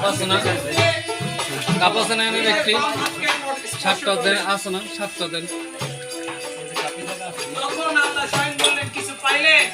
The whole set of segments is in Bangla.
খুঁজেন কাপাস না কাপাস না এনে ব্যক্তি সাতটা দেন আছে সাতটা দেন কিছু পাইলেন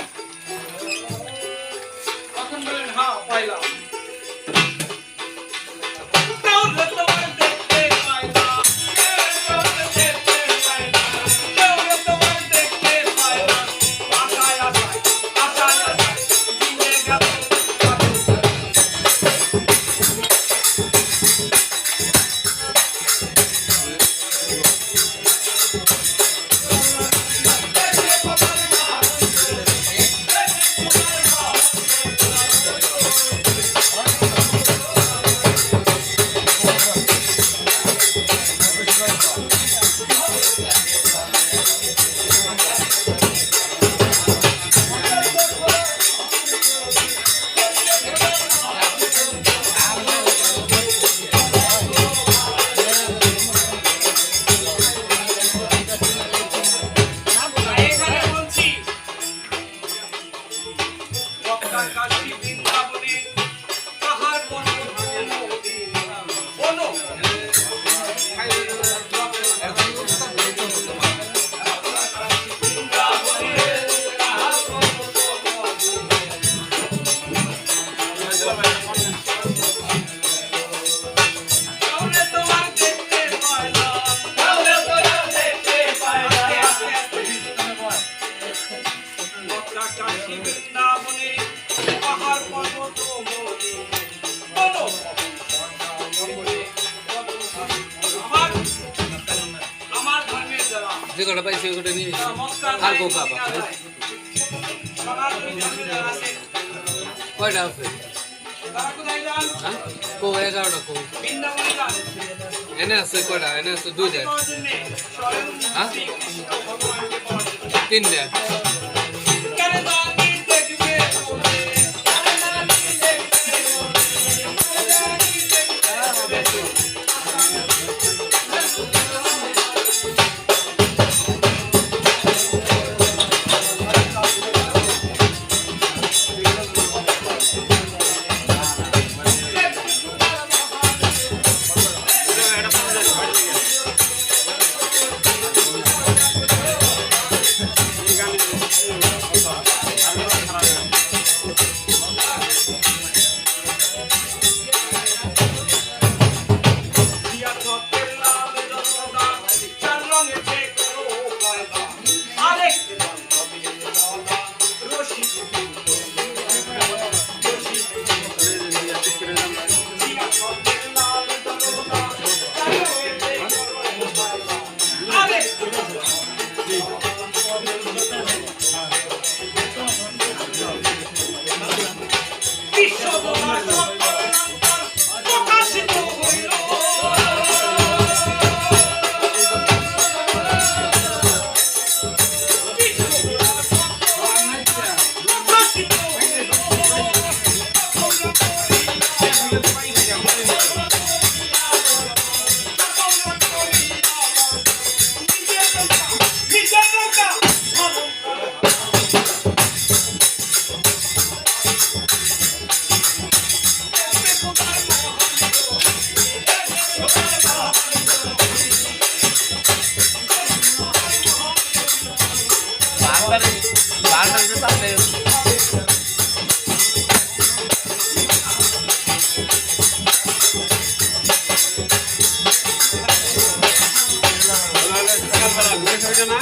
মক্কা, কাশী, বৃন্দাবনে, পাহাড়, পর্বত, ধর্মের যারা যে কটা পাইছি ওই কটা নিয়ে আর যারা আছে, কয়টা আছে কো এগারোটা কো। এনে আছে কয়টা? এনে আছে দুইটা। হ্যাঁ? তিনটা। না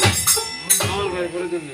আমার ঘরে করে দিন